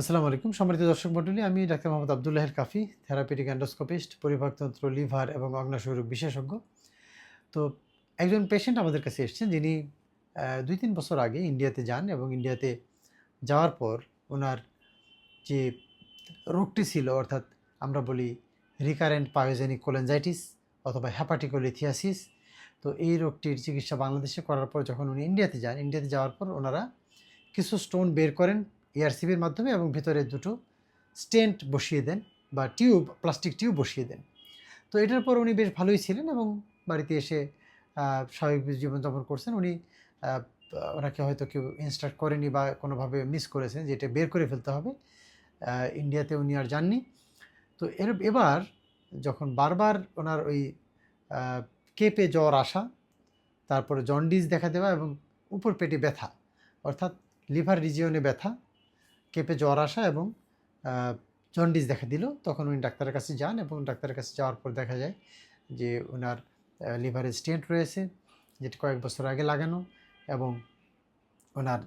আসসালামু আলাইকুম। সম্মানিত দর্শক মণ্ডলী, আমি ডাক্তার মোহাম্মদ আবদুল্লাহের কাফি থেরাপিটিক অ্যান্ডোস্কোপিস্ট, পরিপাকতন্ত্র, লিভার এবং অগ্নাশয় রোগ বিশেষজ্ঞ। তো একজন পেশেন্ট আমাদের কাছে এসেছেন যিনি দুই তিন বছর আগে ইন্ডিয়াতে যান এবং ইন্ডিয়াতে যাওয়ার পর ওনার যে রোগটি ছিল, অর্থাৎ আমরা বলি রিকারেন্ট পায়োজেনিক কোলেনজাইটিস অথবা হ্যাপাটিকোলিথিয়াসিস তো এই রোগটির চিকিৎসা বাংলাদেশে করার পর যখন উনি ইন্ডিয়াতে যান, ইন্ডিয়াতে যাওয়ার পর ওনারা কিছু স্টোন বের করেন এআরসিবির মাধ্যমে এবং ভিতরে দুটো স্টেন্ট বসিয়ে দেন বা টিউব, প্লাস্টিক টিউব বসিয়ে দেন। তো এটার পর উনি বেশ ভালোই ছিলেন এবং বাড়িতে এসে স্বাভাবিক জীবনযাপন করছেন। উনি ওনাকে হয়তো কেউ ইনস্ট্রাক্ট করেনি বা কোনোভাবে মিস করেছেন যে এটা বের করে ফেলতে হবে। ইন্ডিয়াতে উনি আর যাননি। তো এর, এবার যখন বারবার ওনার ওই কেপে জ্বর আসা, তারপরে জন্ডিস দেখা দেওয়া এবং উপর পেটে ব্যথা, অর্থাৎ লিভার রিজিয়নে ব্যথা কেঁপে জ্বর আসা এবং জন্ডিস দেখা দিল। তখন উনি ডাক্তারের কাছে যান এবং ডাক্তারের কাছে যাওয়ার পর দেখা যায় যে ওনার লিভারে স্টেন্ট রয়েছে, যেটি কয়েক বছর আগে লাগানো এবং ওনার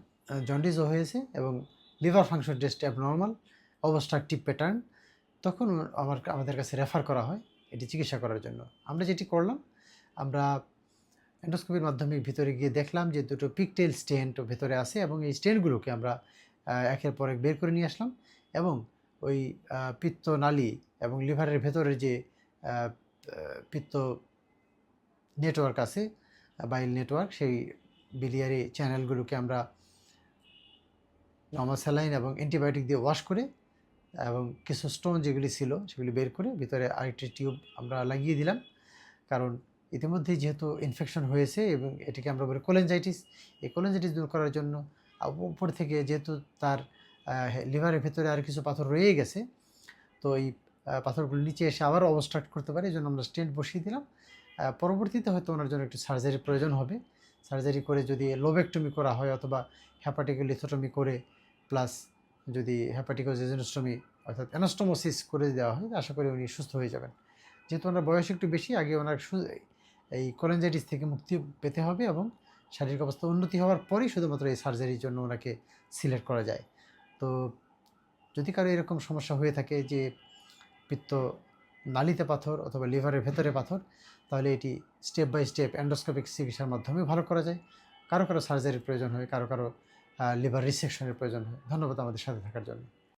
জন্ডিসও হয়েছে এবং liver function test abnormal obstructive pattern. তখন আমার, আমাদের কাছে রেফার করা হয় এটি চিকিৎসা করার জন্য। আমরা যেটি করলাম, আমরা এন্ডোস্কোপির মাধ্যমে ভিতরে গিয়ে দেখলাম যে দুটো পিকটেল স্টেন্ট ভেতরে আছে এবং এই স্টেন্টগুলোকে আমরা একের পর এক বের করে নিয়ে আসলাম এবং ওই পিত্ত নালী এবং লিভারের ভেতরে যে পিত্ত নেটওয়ার্ক আছে বাইল নেটওয়ার্ক সেই বিলিয়ারি চ্যানেলগুলোকে আমরা নর্মাল স্যালাইন এবং অ্যান্টিবায়োটিক দিয়ে ওয়াশ করে এবং কিছু স্টোন যেগুলি ছিল সেগুলি বের করে ভিতরে আরেকটি টিউব আমরা লাগিয়ে দিলাম। কারণ ইতিমধ্যেই যেহেতু ইনফেকশন হয়েছে এবং এটিকে আমরা বলি কোলেনজাইটিস এই কোলেনজাইটিস দূর করার জন্য উপর থেকে যেহেতু তার লিভারের ভেতরে আর কিছু পাথর রয়ে গেছে, তো এই পাথরগুলো নিচে এসে আবারও অবস্ট্রাক্ট করতে পারে, এই জন্য আমরা স্টেন্ট বসিয়ে দিলাম। পরবর্তীতে হয়তো ওনার জন্য একটু সার্জারির প্রয়োজন হবে। সার্জারি করে যদি লোবেকটমি করা হয় অথবা হ্যাপাটিকোলিথোটমি করে প্লাস যদি হ্যাপাটিকোজেজেনোস্টমি অর্থাৎ অ্যানাস্টোমোসিস করে দেওয়া হয়, আশা করি উনি সুস্থ হয়ে যাবেন। যেহেতু ওনার বয়স একটু বেশি, আগে ওনার এই কলেঞ্জাইটিস থেকে মুক্তি পেতে হবে এবং শারীরিক অবস্থা উন্নতি হওয়ার পরেই শুধুমাত্র এই সার্জারির জন্য ওনাকে সিলেক্ট করা যায়। তো যদি কারও এরকম সমস্যা হয়ে থাকে যে পিত্ত নালিতে পাথর অথবা লিভারের ভেতরে পাথর, তাহলে এটি স্টেপ বাই স্টেপ অ্যান্ডোস্কোপিক চিকিৎসার মাধ্যমে ভালো করা যায়। কারও কারও সার্জারির প্রয়োজন হয়, কারও কারও লিভার রিসেকশনের প্রয়োজন হয়। ধন্যবাদ আমাদের সাথে থাকার জন্য।